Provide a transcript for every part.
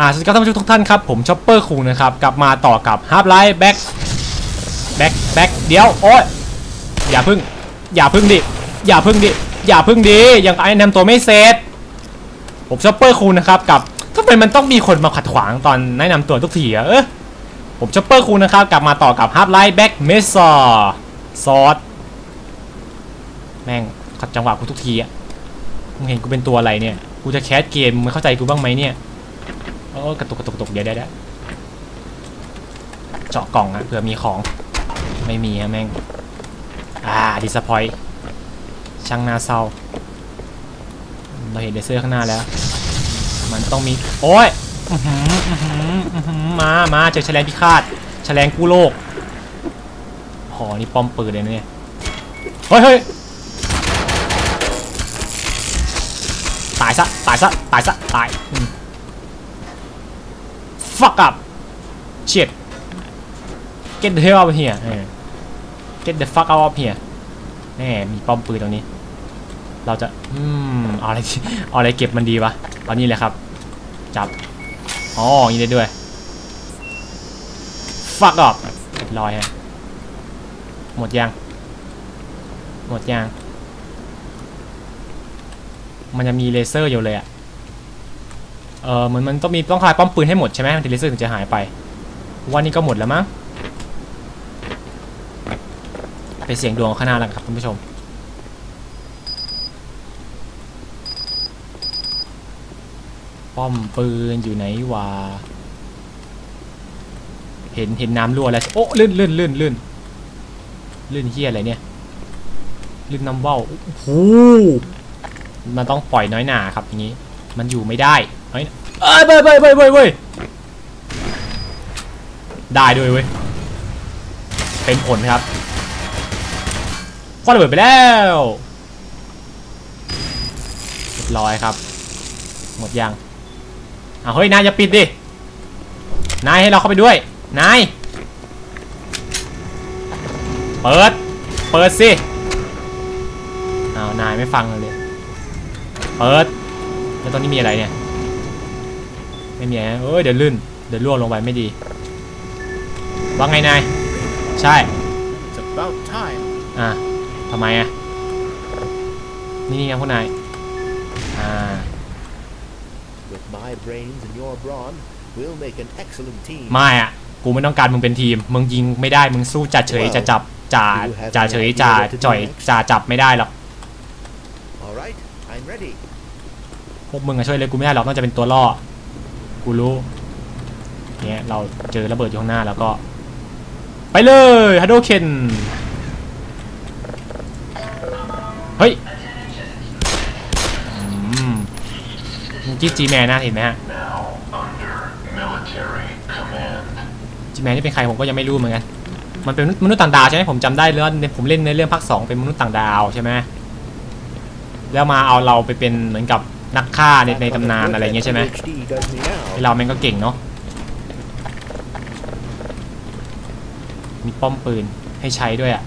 อ่าสวัสดีครับท่านผู้ชมทุกท่านครับ ผมชอปเปอร์คุงนะครับ กลับมาต่อกับ Half Life Back Back Back เดี๋ยว โอ้ยอย่าพึ่ง อย่าพึ่งดิ อย่าพึ่งดิ อย่าพึ่งดิ ยังไอ้นำตัวไม่เสร็จ ผมชอปเปอร์คุงนะครับ กับทำไมมันต้องมีคนมาขัดขวางตอนแนะนำตัวทุกทีอะเออผมชอปเปอร์คุงนะครับ กลับมาต่อกับ Half Life Back m e s a ซอสแม่งขัดจังหวะกูทุกทีอะมึงเห็นกูเป็นตัวอะไรเนี่ย กูจะแคสเกมมึงเข้าใจกูบ้างไหมเนี่ย อ้กระตุกกระตุกกระตุกเดี๋ยวเดี๋ยวเดี๋ยวเจาะกล่องอะเผื่อมีของ ไม่มีฮะแม่ง อ่าดิสพอยช่างน่าเศร้า เราเห็นเลเซอร์ข้างหน้าแล้ว มันต้องมี โอ้ยอื้อหืออื้อหืออื้อหือมา มาเจอแฉลงพิฆาตแฉลงกู้โลกหอนี่ป้อมปืนเลยนะเนี่ย เฮ้ยเฮ้ยตายซะ ตายซะ ตายซะ ตาย fuck up shit get the hell out of here เออ get the fuck out of here แน่มีป้อมปืนตรงนี้ เราจะ อืม เอาอะไรเอาอะไรเก็บมันดีวะเอานี่เลยครับ จับ อ๋ออย่างนี้ได้ด้วย fuck up เรียบร้อยฮะ หมดยัง หมดยัง มันจะมีเลเซอร์อยู่เลยอะ เออเหมือนมันต้องมีต้องคลายป้อมปืนให้หมดใช่ไหมมันถึงเลเซอร์ถึงจะหายไปวันนี้ก็หมดแล้วมั้งไปเสียงดวงข้างหน้าแล้วครับท่านผู้ชมป้อมปืนอยู่ไหนวะเห็นเห็นน้ำรั่วแล้วโอ้ลื่นลื่นลื่นลื่นลื่นเฮียอะไรเนี่ยลื่นน้ำเบ้าโอ้โหมันต้องปล่อยน้อยหนาครับอย่างนี้ มันอยู่ไม่ได้ เฮ้ยเอ้ยเว้ยเว้ยเว้ยเว้ยเว้ยได้ด้วยเว้ย เป็นผลครับคว้าระเบิดไปแล้วเรียบร้อยครับ หมดยังอะเฮ้ย นายอย่าปิดดิ นายให้เราเข้าไปด้วย นาย เปิด เปิดสิอ้าวนายไม่ฟังเลย เปิด แล้วตอนนี้มีอะไรเนี่ย ไม่มีอะไรเอ้ยเดี๋ยวลื่นเดี๋ยวล่วงลงไปไม่ดีว่าไงนายใช่ It's about time. อะทำไมอะนี่นี่ไงพวกนายอ่า With my brains and your brawn, we'll make an excellent team. ไม่อะกูไม่ต้องการมึงเป็นทีมมึงยิงไม่ได้มึงสู้จ่าเฉยจะจับจ่าจ่าเฉยจ่าจ่อยจ่าจับไม่ได้หรอก All right, I'm ready. พวกมึงอะช่วยเลยกูไม่ได้หรอกนอกจากเป็นตัวล่อ กูรู้เนี่ยเราเจอระเบิดอยู่ข้างหน้าแล้วก็ ไปเลยฮัดโดเคนเฮ้ยจิ๊กจีแมนนะเห็นไหมฮะจีแมนนี่เป็นใครผมก็ยังไม่รู้เหมือนกัน มันเป็นมนุษย์ต่างดาวใช่ไหมผมจำได้เรื่องผมเล่นในเรื่องภาคสองเป็นมนุษย์ต่างดาวใช่ไหมแล้วมาเอาเราไปเป็นเหมือนกับ นักฆ่าในในตำนานอะไรเงี้ยใช่ไหม PhD does me now. ไอเราแม่งก็เก่งเนาะมีป้อมปืนให้ใช้ด้วยอะ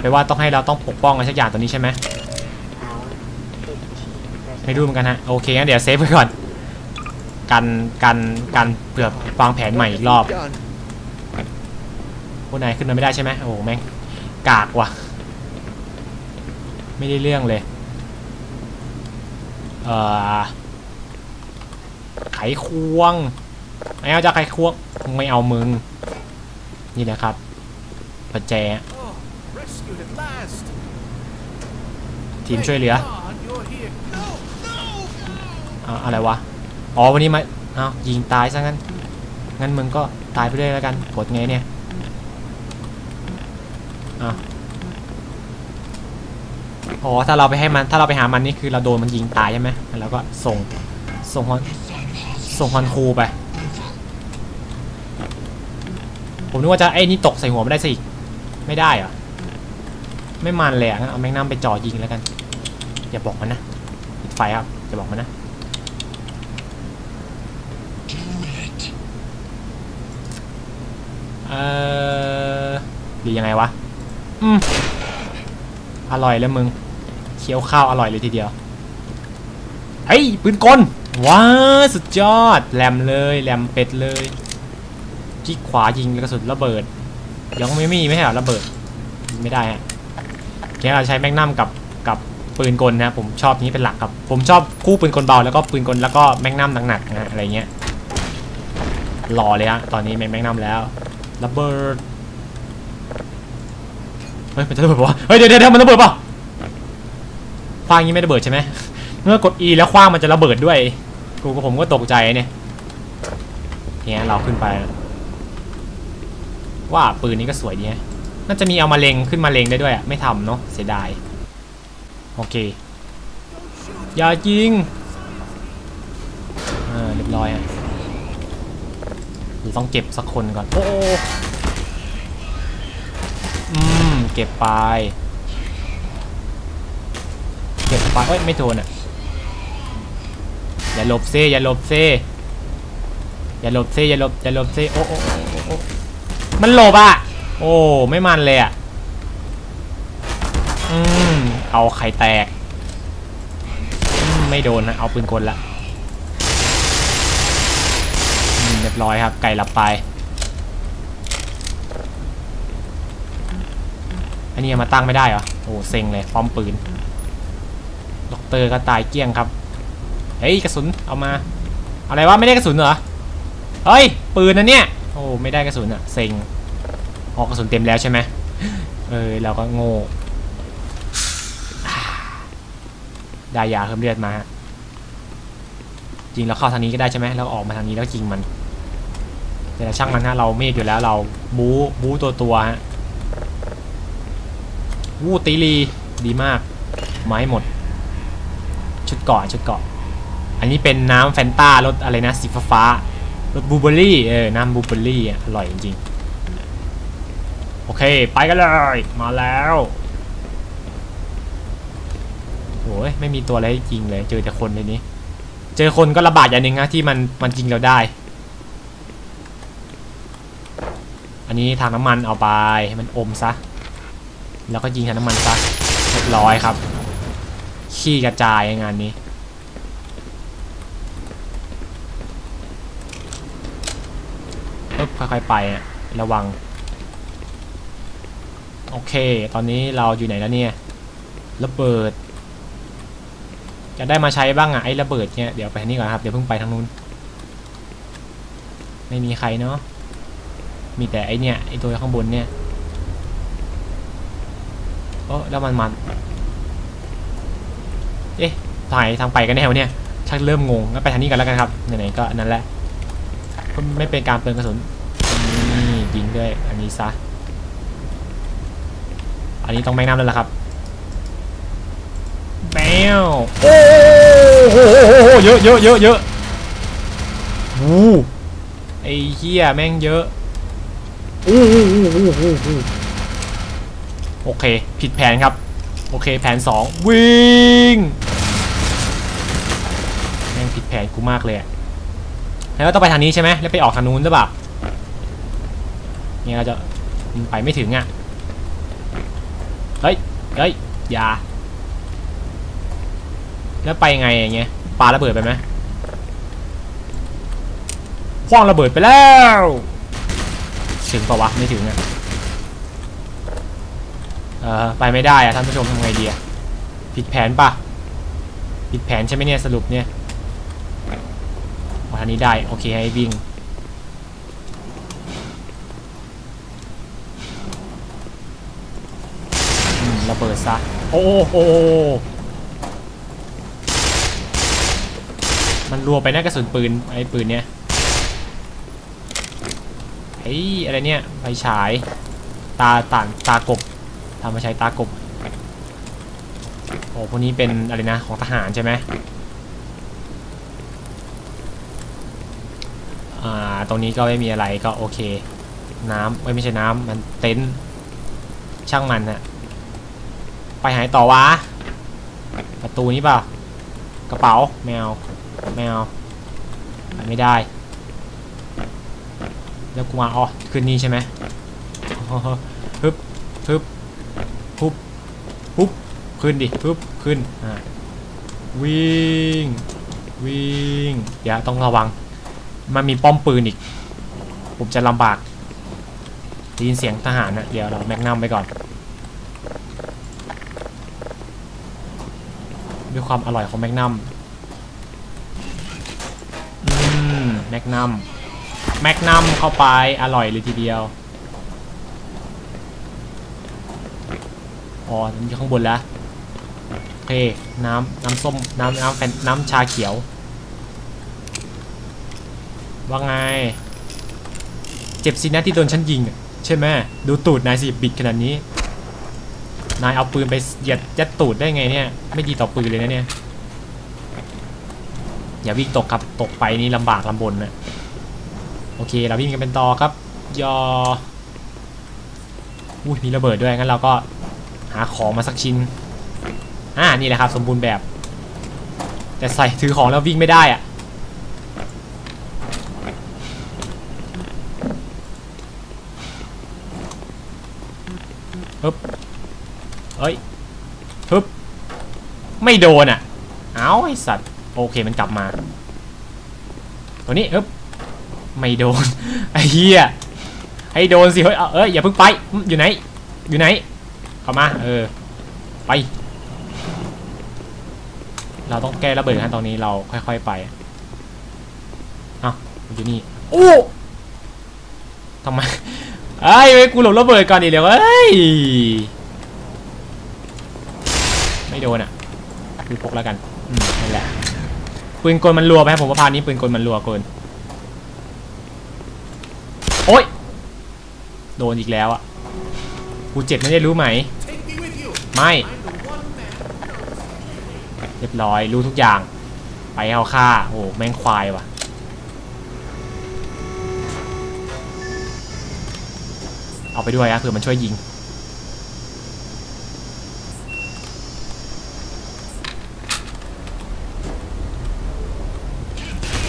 แปลว่าต้องให้เราต้องปกป้องอะไรสักอย่างตัวนี้ใช่ไหมไม่รู้เหมือนกันฮะโอเคงั้นเดี๋ยวเซฟไว้ก่อนกันกันกันเผื่อวางแผนใหม่อีกรอบ Done. พวกนายขึ้นมาไม่ได้ใช่ไหมโอ้โหแม่งกากว่ะ ไม่ได้เรื่องเลย เอ่อไขควงไม่เอาจะไขควงไม่เอามึง นี่นะครับประแจทีมช่วยเหลืออะไรวะ อ๋อวันนี้มาอ้ายิงตายซะงั้น งั้นมึงก็ตายไปด้วยแล้วกันกดไงเนี่ยอะ อ๋อถ้าเราไปให้มันถ้าเราไปหามันนี่คือเราโดนมันยิงตายใช่ไหมแล้วก็ส่งส่งฮอนส่งฮอนคูไป ผมนึกว่าจะไอ้นี่ตกใส่หัวไม่ได้สิไม่ได้เหรอไม่มันเลยอะเอาแมงน้ำไปจ่อยิงแล้วกัน อย่าบอกมันนะปิดไฟครับอย่าบอกมันนะเออหรือยังไงวะ อืม อร่อยแล้วมึง คี้ยวข้าวอร่อยเลยทีเดียวเฮ้ยปืนกลว้าสุดยอดแหลมเลยแหลมเป็ดเลยที่ขวายิงกระสุนระเบิด ยังไม่มีไม่ใช่เหรอระเบิดไม่ได้ฮะแค่เราใช้แมกนัมกับกับปืนกลนะผมชอบนี้เป็นหลักครับ ผมชอบคู่ปืนกลเบาแล้วก็ปืนกลแล้วก็แมกนัมหนักๆนะอะไรเงี้ยหล่อเลยฮะตอนนี้แมกนัมแล้วระเบิดเฮ้ยมันจะระเบิดปะเฮ้ยเดี๋ยวเดี๋ยวมันระเบิดปะ คว้างอย่างนี้ไม่ระเบิดใช่ไหมเมื่อกด E แล้วคว้างมันจะระเบิดด้วย กูกับผมก็ตกใจเนี่ยเนี่ยเราขึ้นไปว่าปืนนี้ก็สวยดีนะน่าจะมีเอามาเลงขึ้นมาเลงได้ด้วยอะไม่ทำเนาะเสียดาย โอเค อย่ายิงเออเรียบร้อยฮะต้องเก็บสักคนก่อน โอ้โอ้อืม เก็บไป เก็บไปเอ้ยไม่โดนอะอย่าหลบเซ่อย่าหลบเซ่อย่าหลบเซ่อย่าหลบอย่าหลบเซ่โอ้โอ้โอ้มันหลบอะ โอ้ไม่มันเลยอะอืมเอาไข่แตกอืมไม่โดนนะเอาปืนกลละอืมเรียบร้อยครับ ไก่หลับไป อันนี้มาตั้งไม่ได้เหรอ โอ้เซ็งเลย พร้อมปืน เตอร์ก็ตายเกลี้ยงครับ เฮ้ยกระสุนเอามา อะไรวะไม่ได้กระสุนเหรอ เฮ้ยปืนนะเนี่ย โอ้ไม่ได้กระสุนอะเซ็งออกกระสุนเต็มแล้วใช่ไหมเออเราก็โง่ได้ยาเพิ่มเลือดมาฮะจริงเราเข้าทางนี้ก็ได้ใช่ไหมแล้วออกมาทางนี้แล้วจริงมัน แต่ช่างมันฮะเราเมฆอยู่แล้วเราบู๊บู๊ตัวตัวฮะวู้ตีลีดีมากไม้หมด ชุดเกาะชุดเกาะ อันนี้เป็นน้ำแฟนต้ารสอะไรนะสีฟ้ารสบูเบอรี่เออน้ำบูเบอรี่อร่อยจริงๆ โอเค ไปกันเลย มาแล้วโอ้ยไม่มีตัวอะไรให้ยิงเลย เจอแต่คนในนี้ เจอคนก็ระบาดอย่างหนึ่งนะที่มันมันยิงเราได้ อันนี้ทางน้ำมันเอาไปมันอมซะ แล้วก็ยิงทางน้ำมันซะเรียบร้อยครับ ขี้กระจายงานนี้ ปึ๊บค่อยๆไปอะระวัง โอเค ตอนนี้เราอยู่ไหนแล้วเนี่ย ระเบิด จะได้มาใช้บ้างอะไอ้ระเบิดเนี่ย เดี๋ยวไปทางนี้ก่อนครับ เดี๋ยวเพิ่งไปทางนู้น ไม่มีใครเนาะ มีแต่ไอเนี่ย ไอตัวข้างบนเนี่ยโอ้แล้วมันมัน เอ๊ะทางไหนทางไปกันแน่วเนี่ยชักเริ่มงงงั้นไปทางนี้กันแล้วกันครับไหนๆก็อันนั้นแหละไม่เป็นการเปลืองกระสุนนี่ยิงด้วยอันนี้ซะอันนี้ต้องแม่งน้ำแล้วล่ะครับแมวโอ้โหเยอะเยอะเยอะเยอะวูไอ้เหี้ยแม่งเยอะโอ้โหโอเค ผิดแผนครับ โอเคแผนสองวิ่ง ผิดแผนกูมากเลยแล้วต้องไปทางนี้ใช่ไหมแล้วไปออกทางนู้นหรือเปล่าเนี่ยเราจะไปไม่ถึงอะเฮ้ยเฮ้ยอย่าแล้วไปยังไงอย่างเงี้ยปาระเบิดไปไหมคว้างระเบิดไปแล้วถึงปะวะไม่ถึงอะเออไปไม่ได้อะท่านผู้ชมทำไงดีอะผิดแผนปะผิดแผนใช่ไหมเนี่ยสรุปเนี่ย มาทางนี้ได้ โอเคให้วิ่งระเบิดซะ โอ้โหมันรัวไปหน้ากระสุนปืน ไอ้ปืนเนี้ยเฮ้ย อะไรเนี่ย ไฟฉาย ตาต่างตากบทำมาใช้ตากบ โอ้พวกนี้เป็นอะไรนะ ของทหารใช่ไหม อ่า ตรงนี้ก็ไม่มีอะไรก็โอเค น้ำไม่ไม่ใช่น้ำมันเต็นท์ช่างมันฮะไปหายต่อวะประตูนี้เปล่ากระเป๋าแมวแมวไปไม่ได้ แล้วกูมาอ๋อขึ้นนี่ใช่ไหมฮึบฮึบฮึบฮึบขึ้นดิฮึบขึ้นอ่าวิ่งวิ่งเดี๋ยวต้องระวัง มันมีป้อมปืนอีก ผมจะลำบากได้ยินเสียงทหารนะเดี๋ยวเราแมกนัมไปก่อน ด้วยความอร่อยของแมกนัมอืมแมกนัมแมกนัมเข้าไปอร่อยเลยทีเดียวอ๋อมันอยู่ข้างบนแล้วโอเคน้ำน้ำส้มน้ำน้ำแฟนน้ำชาเขียว ว่าไง เจ็บสินะที่โดนฉันยิงใช่ไหมดูตูดนายสิบิดขนาดนี้ นายเอาปืนไปเหยียดยัดตูดได้ไงเนี่ย ไม่ดีต่อปืนเลยนะเนี่ย อย่าวิ่งตกครับตกไปนี่ลำบากลำบนนะโอเคเราวิ่งกันเป็นต่อครับ ยออุ้ยมีระเบิดด้วยงั้นเราก็หาของมาสักชิ้น อ่านี่แหละครับ สมบูรณ์แบบ แต่ใส่ถือของแล้ววิ่งไม่ได้อะ ฮึบเอ้ยฮึบไม่โดนอะ เอาไอสัตว์ โอเคมันกลับมา ตัวนี้ฮึบไม่โดน ไอ้เหี้ย ให้โดนสิ เฮ้ย เอาเอ้ย อย่าเพิ่งไป อยู่ไหน อยู่ไหน เข้ามา เออ ไป เราต้องแก้ระเบิดขั้นตอนนี้เราค่อยๆไปเอ้าอยู่นี่ โอ้ทำไม เอ้ยเว้ยกูหลบระเบิดก่อนดิเดี๋ยวเอ้ยไม่โดนอะคือพกแล้วกันอืมนั่นแหละปืนกลมันรัวไปครับผมว่าพานี้ปืนกลมันรัวเกินโอ๊ยโดนอีกแล้วอะกูเจ็บไม่ได้รู้ไหม ไม่เรียบร้อยรู้ทุกอย่าง ไปเอาค่าโอ้โหแม่งควายว่ะ เอาไปด้วยอะเผื่อมันช่วยยิง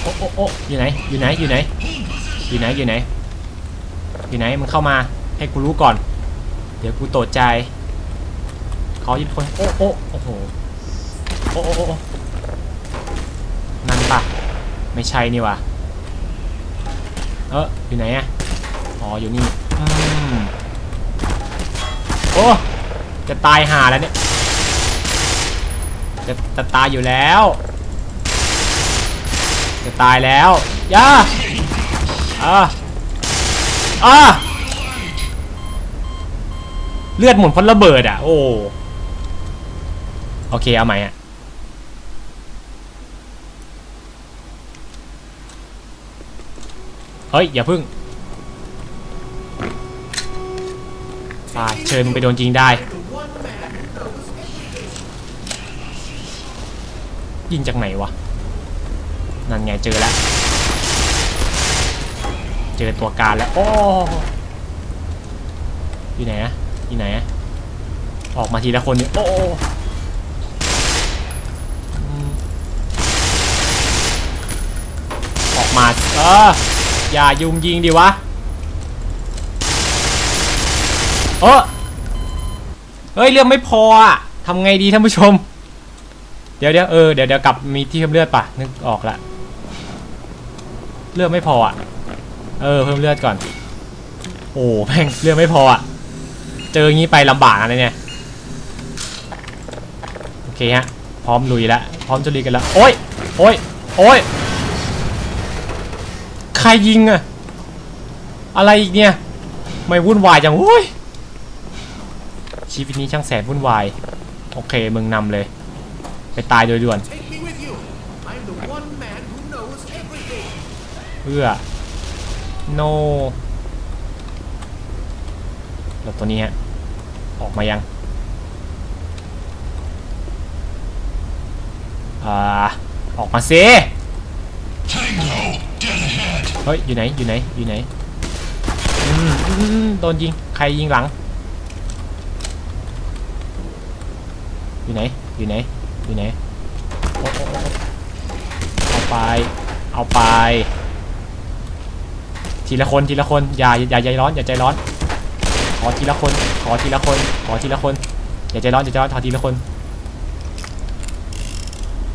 โอ้โอ้โอ้อยู่ไหน อยู่ไหน อยู่ไหน อยู่ไหน อยู่ไหน อยู่ไหนมึงเข้ามา ให้กูรู้ก่อน เดี๋ยวกูโตดใจ เขายิงคน โอ้โอ้โอ้โห โอ้โอ้โอ้นั่นปะไม่ใช่นี่วะเอออยู่ไหนอะอ๋อ อยู่นี่ โอ้จะตายหาแล้วเนี่ยจะจะตายอยู่แล้ว จะตายแล้วย่าอ่าอ่าเลือดหมุนพราะระเบิดอะ โอ้โอเคเอาใหม่อะเฮ้ย อย่าพึ่ง่าเชิญมึงไปโดนจริงได้ ยิงจากไหนวะ นั่นไงเจอแล้ว เจอตัวการแล้ว โอ้อยู่ไหนอะอยู่ไหนอะออกมาทีละคนเนี่ยโอ้อออกมาเอออย่ายุงยิงดิวะ เออเฮ้ยเลือดไม่พออะทำไงดีท่านผู้ชม เดี๋ยวเดี๋ยวเออเดี๋ยวเดี๋ยวกลับมีที่เพิ่มเลือดปะนึกออกละเลือดไม่พออะ เออเพิ่มเลือดก่อน โอ้แม่งเลือดไม่พออะ เจออย่างนี้ไปลำบากอะไรเนี่ย โอเคฮะ พร้อมลุยแล้วพร้อมจะลุยกันแล้ว โอ้ยโอ้ยโอ้ยใครยิงอะอะไรอีกเนี่ย ไม่วุ่นวายจังโอ้ย ชีวิตนี้ช่างแสนวุ่นวาย โอเคมึงนำเลย ไปตายโดยด่วนเพื่อ no แล้วตัวนี้ฮะ ออกมายังอ่าออกมาสิเฮ้ย อยู่ไหน อยู่ไหน อยู่ไหนอืมโดนยิง ใครยิงหลัง อยู่ไหน อยู่ไหน อยู่ไหน เอาไป เอาไป ทีละคนทีละคนอย่าอย่าใจร้อนอย่าใจร้อน ขอทีละคน ขอทีละคน ขอทีละคน อย่าใจร้อนอย่าใจร้อนขอทีละคน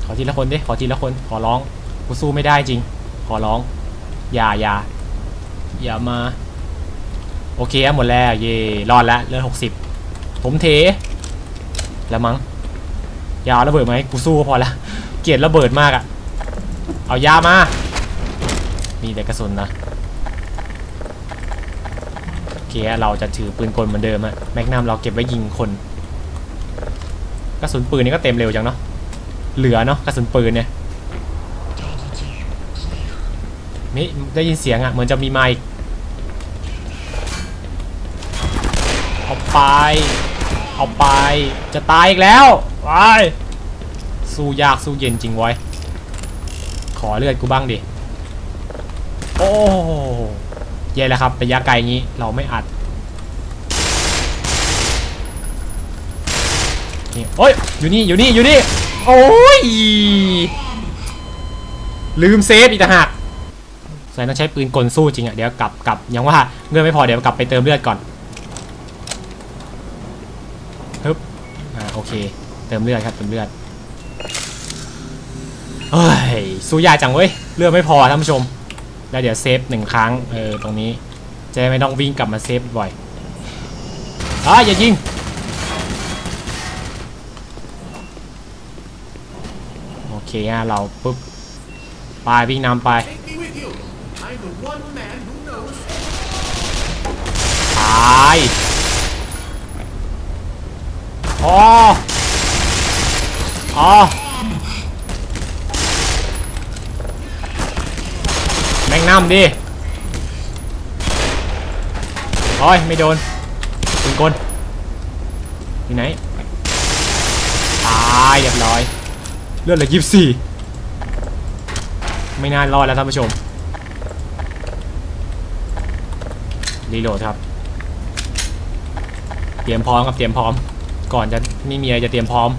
ขอทีละคนดิ ขอทีละคน ขอร้อง กูสู้ไม่ได้จริง ขอร้อง อย่าอย่าอย่ามา โอเคหมดแล้ว เย่รอดแล้วเลือดหกสิบผมเทแล้วมั้ง ยาเอาระเบิดไหมกูสู้ก็พอละเกลียดระเบิดมากอะเอายามา มีแต่กระสุนนะโอเคเราจะถือปืนกลเหมือนเดิมอะแมกนัมเราเก็บไว้ยิงคน กระสุนปืนนี่ก็เต็มเร็วจังเนาะเหลือเนาะกระสุนปืนเนี่ยนี่ได้ยินเสียงอะเหมือนจะมีไมค์เอาไป เอาไป จะตายอีกแล้วไปสู้ยากสู้เย็นจริงไว้ยขอเลือดกูบ้างดิ โอ้แย่แล้วครับระยะไกลงี้เราไม่อัดนี่โอ้ยอยู่นี่อยู่นี่อยู่นี่ โอ้ย ลืมเซฟอีกต่างหากใส่ต้องใช้ปืนกลสู้จริงอะเดี๋ยวกลับกลับยังว่าเลือดไม่พอเดี๋ยวกลับไปเติมเลือดก่อนฮึบอ่า โอเค เติมเลือดครับเติมเลือดเฮ้ยสู้ยากจังเว้ยเลือดไม่พอท่านผู้ชม แล้วเดี๋ยวเซฟหนึ่งครั้งเออตรงนี้จะไม่ต้องวิ่งกลับมาเซฟบ่อยอะอย่ายิงโอเคฮะเราปุ๊บไปวิ่งนำไปตาย อ๋อ อ๋อ แม่งน้ำดิโอ้ยไม่โดนปืนกลที่ไหน ตายเรียบร้อย เลือดเหลือยี่สิบสี่ไม่น่ารอดแล้วท่านผู้ชม รีโหลดครับ เตรียมพร้อมครับเตรียมพร้อม ก่อนจะไม่มีอะไรจะเตรียมพร้อม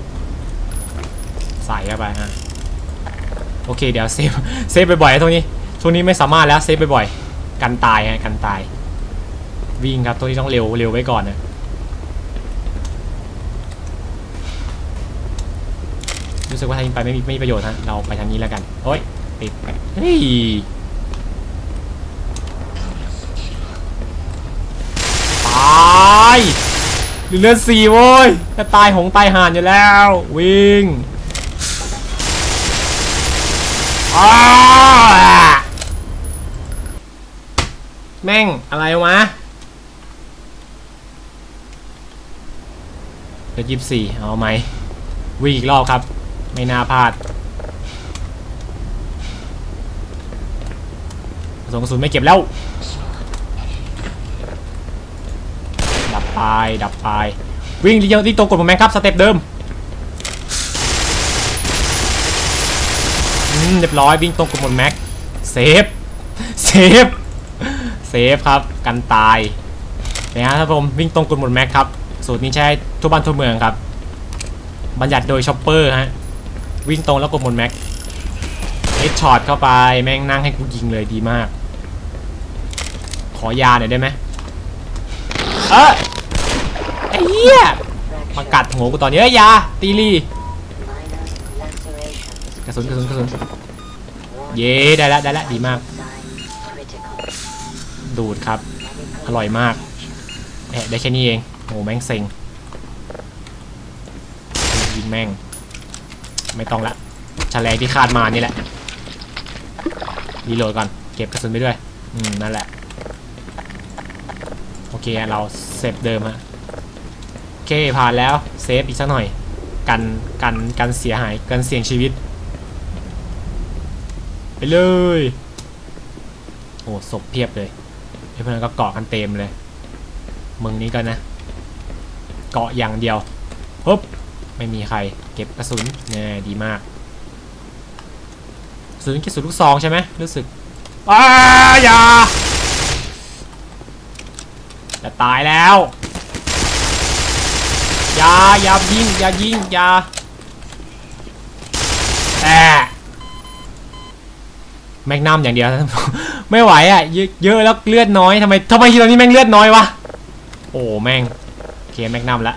ใส่เข้าไปฮะโอเคเดี๋ยวเซฟเซฟบ่อยๆตรงนี้ช่วงนี้ไม่สามารถแล้วเซฟบ่อยๆกันตายฮะกันตาย วิ่งครับตรงนี้ต้องเร็วเร็วไว้ก่อนนะรู้สึกว่าทางนี้ไปไม่มีไม่มีประโยชน์ฮะเราไปทางนี้แล้วกันโอ้ยติดเฮ้ยตาย เหลือสี่โว้ยจะตายหงตายห่านอยู่แล้ว วิ่งอ้าแม่ง อะไรวะเหลือยี่สิบสี่เอาไหม วิ่งอีกรอบครับ ไม่น่าพลาดสุนกระสุนไม่เก็บแล้ว ดับ ไปดับไปวิ่งเลี้ยวที่ตรงกดผมแมครับสเต็ปเดิมเรียบร้อยวิ่งตรงกดหมดแม็กเซฟเซฟเซฟครับกันตายนะฮะท่านผู้ชมวิ่งตรงกดหมดแม็กครับสูตรนี้ใช้ทั่วบ้านทั่วเมืองครับบัญญัติโดยช็อปเปอร์ฮะวิ่งตรงแล้วกดหมดแม็กเฮดช็อตเข้าไปแม่งนั่งให้กูยิงเลยดีมาก ขอยาหน่อยได้ไหมเออไอ้ เหี้ยมากัดหัวกูตอนนี้เอ้ยอยาตีลีกระสุนกระสุนกระสุนเย้ได้ล้วได้ล้วดีมาก ดูดครับ อร่อยมากแหะได้แค่นี้เองโอ้แม่งเซ็งยิงแม่ง ไม่ต้องละแฉลงที่คาดมานี่แหละรีโหลดก่อน เก็บกระสุนไปด้วย อืม นั่นแหละ โอเค เราเซฟเดิมฮะ เคผ่านแล้วเซฟอีกสักหน่อย กันกันกันเสียหายกันเสี่ยงชีวิต ไปเลย โอ้ศพเพียบเลยเพื่อนก็เกาะกันเต็มเลยมึงนี้ก็นะ เกาะอย่างเดียวปุ๊บไม่มีใคร เก็บกระสุนเนี่ยดีมากกระสุนกระสุนลูกซองใช่ไหมรู้สึกอ้าอย่าจะตายแล้ว อย่าอย่ายิงอย่ายิงอย่าแอะแมกนัมอย่างเดียว ไม่ไหวอะเยอะแล้วเลือดน้อยทำไมทำไมทีตอนนี้แม่งเลือดน้อยวะโอ้แม่งโอเคแมกนัมละ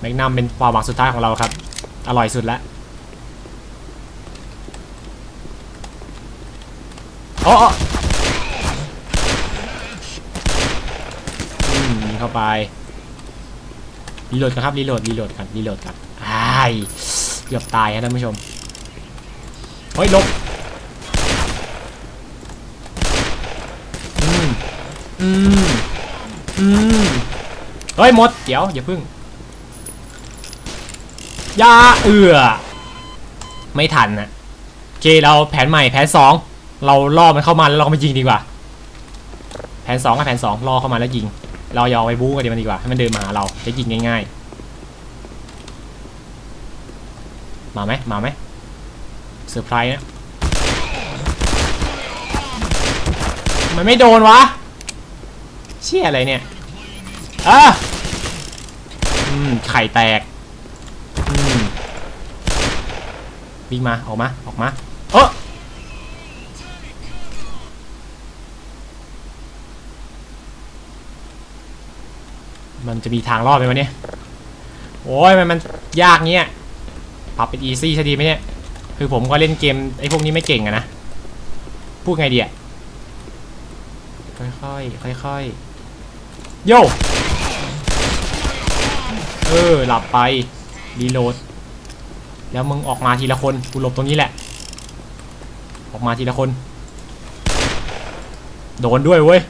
แมกนัมเป็นความหวังสุดท้ายของเราครับ อร่อยสุดละโอ้เข้าไป รีโหลดกันครับรีโหลดรีโหลดกันรีโหลดกันอ้ายเกือบตายครับท่านผู้ชมเฮ้ยลบอืมอืมอืมเฮ้ยหมดเดี๋ยวอย่าพึ่งยาเอือไม่ทันนะโอเคเราแผนใหม่แผนสองเราล่อมันเข้ามาแล้วเราไปยิงดีกว่า แผนสองกับแผนสองล่อเข้ามาแล้วยิง เราย่าเอาไปบู๊กันดีมันดีกว่าให้มันเดินมาหาเราจะยิงง่าย ๆ มาไหมมาไหมเซอร์ไพรส์นะมันไม่โดนวะ เชี่ยอะไรเนี่ยอะอืมไข่แตก อืมวิ่งมา ออกมา ออกมา มันจะมีทางรอดไหมวะเนี่ย โอ้ยมันมันยากเงี้ยปรับเป็นอีซี่ซะดีไหมเนี่ย คือผมก็เล่นเกมไอ้พวกนี้ไม่เก่งอะนะ พูดไงดีอะค่อยๆ ค่อยๆ โย่เออ หลับไป รีโหลด แล้วมึงออกมาทีละคน กูหลบตรงนี้แหละ ออกมาทีละคน โดนด้วยเว้ย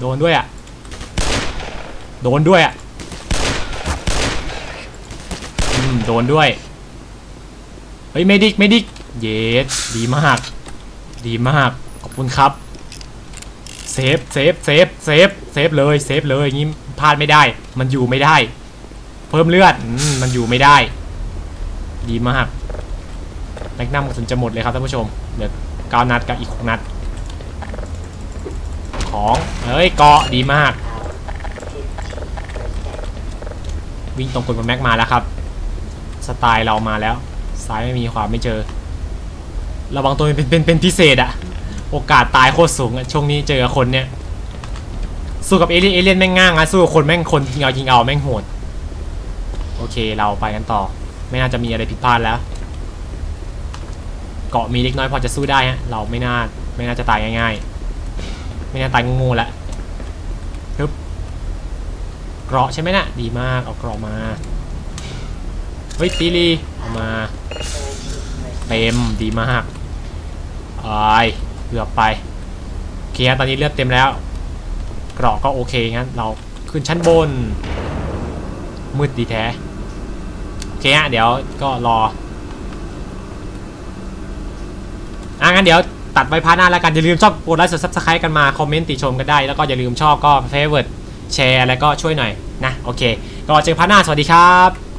โดนด้วยอะ่ะ โดนด้วยอะอืมโดนด้วย เฮ้ยเมดิกเมดิกเยสดีมาก ดีมาก ขอบคุณครับเซฟเซฟเซฟเซฟเซฟเลยเซฟเลยอย่างงี้พลาดไม่ได้ มันอยู่ไม่ได้ เพิ่มเลือดอมมันอยู่ไม่ได้ ดีมากแม็กนัมกระสุนจะหมดเลยครับท่านผู้ชมเหลือเก้านัดกับอีกหกนัด ของเฮ้ยเกาะดีมาก วิ่งตรงกลบนแม็กมาแล้วครับ สไตล์เรามาแล้ว ซ้ายไม่มีขวาไม่เจอ ระวังตัวเป็นเป็นเป็นพิเศษอะโอกาสตายโคตรสูงอะช่วงนี้เจอคนเนี่ย สู้กับเอเลี่ยนเอเลี่ยนแม่งง่างอะสู้กับคนแม่งคนยิงเอายิงเอาแม่งโหด โอเคเราไปกันต่อ ไม่น่าจะมีอะไรผิดพลาดแล้ว เกาะมีเล็กน้อยพอจะสู้ได้ฮะ เราไม่น่าไม่น่าจะตายง่ายๆ ไม่น่าตายงูๆแล้ว เกราะใช่ไหมนะ่ะดีมากเอาเกราะมาเฮ้ยตีลีเอามาเต็มดีมากไอ้เกือบไปโอเคฮะตอนนี้เลือดเต็มแล้ว เกราะก็โอเคงั้นเราขึ้นชั้นบน มืดดีแท้โอเคฮะเดี๋ยวก็รออะงั้นเดี๋ยวตัดไปพาร์ทหน้าแล้วกันอย่าลืมชอบกดไลค์กดซับสไครต์กันมา คอมเมนต์ติชมกันได้ แล้วก็อย่าลืมชอบก็เฟเวอร์ แชร์แล้วก็ช่วยหน่อยนะโอเค ก็เจอพาร์ทหน้าสวัสดีครับ